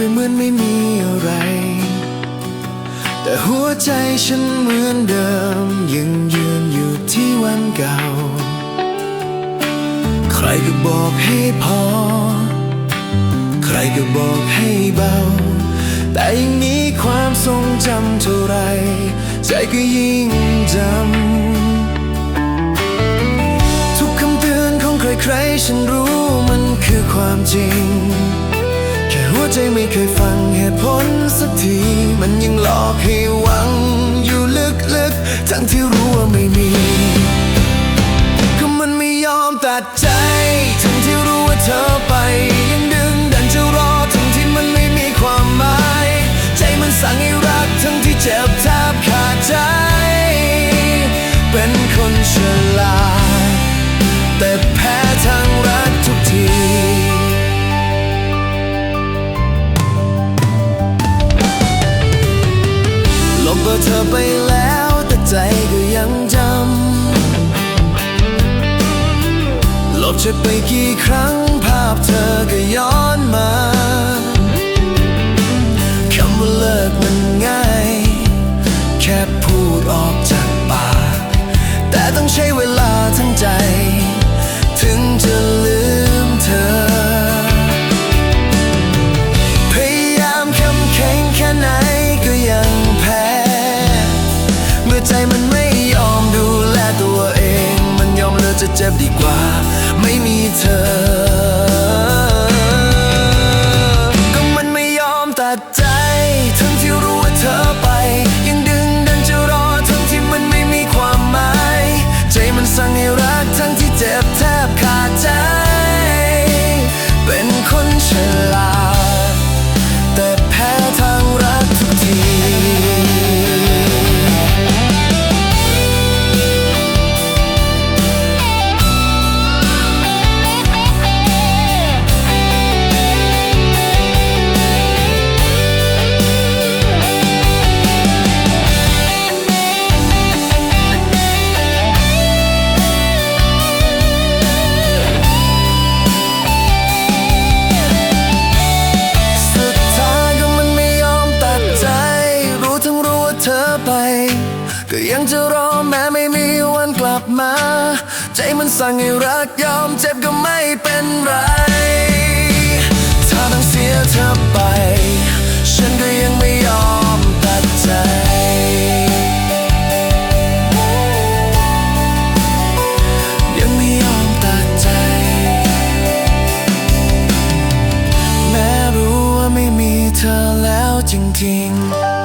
เหมือนไม่มีอะไร แต่หัวใจฉันเหมือนเดิม ยังยืนอยู่ที่วันเก่า ใครก็บอกให้พอ ใครก็บอกให้เบา แต่ยังมีความทรงจำเท่าไร ใจก็ยิ่งจำ ทุกคำเตือนของใครๆ ฉันรู้มันคือความจริง ใจไม่เคยฟังเหตุผลสักที มันยังหลอกให้หวังอยู่ลึกๆ ทั้งที่รู้ว่าไม่มี ก็มันไม่ยอมตัดใจ ทั้งที่รู้ว่าเธอไป ยังดึงดันจะรอทั้งที่มันไม่มีความหมาย ใจมันสั่งให้รักทั้งที่เจ็บแทบขาดใจำลบเธอไปกี่ครั้งภาพเธอก็ย้อนมาคำว่าเลิกมันง่าย แค่พูดออกจากปาก แต่ต้องใช้เวลาทั้งใจ ถึงจะลืมเธอ พยายามคำแข็งแค่ไหนก็ยังแพ้ เมื่อใจมันไม่ยอมดูแลตัวเอง มันยอมเลือกจะเจ็บดีกว่า เธอ ก็มันไม่ยอมตัดใจ ก็ยังจะรอแม้ไม่มีวันกลับมา ใจมันสั่งให้รักยอมเจ็บก็ไม่เป็นไร ถ้าต้องเสียเธอไป ฉันก็ยังไม่ยอมตัดใจยังไม่ยอมตัดใจแม้รู้ว่าไม่มีเธอแล้วจริงๆ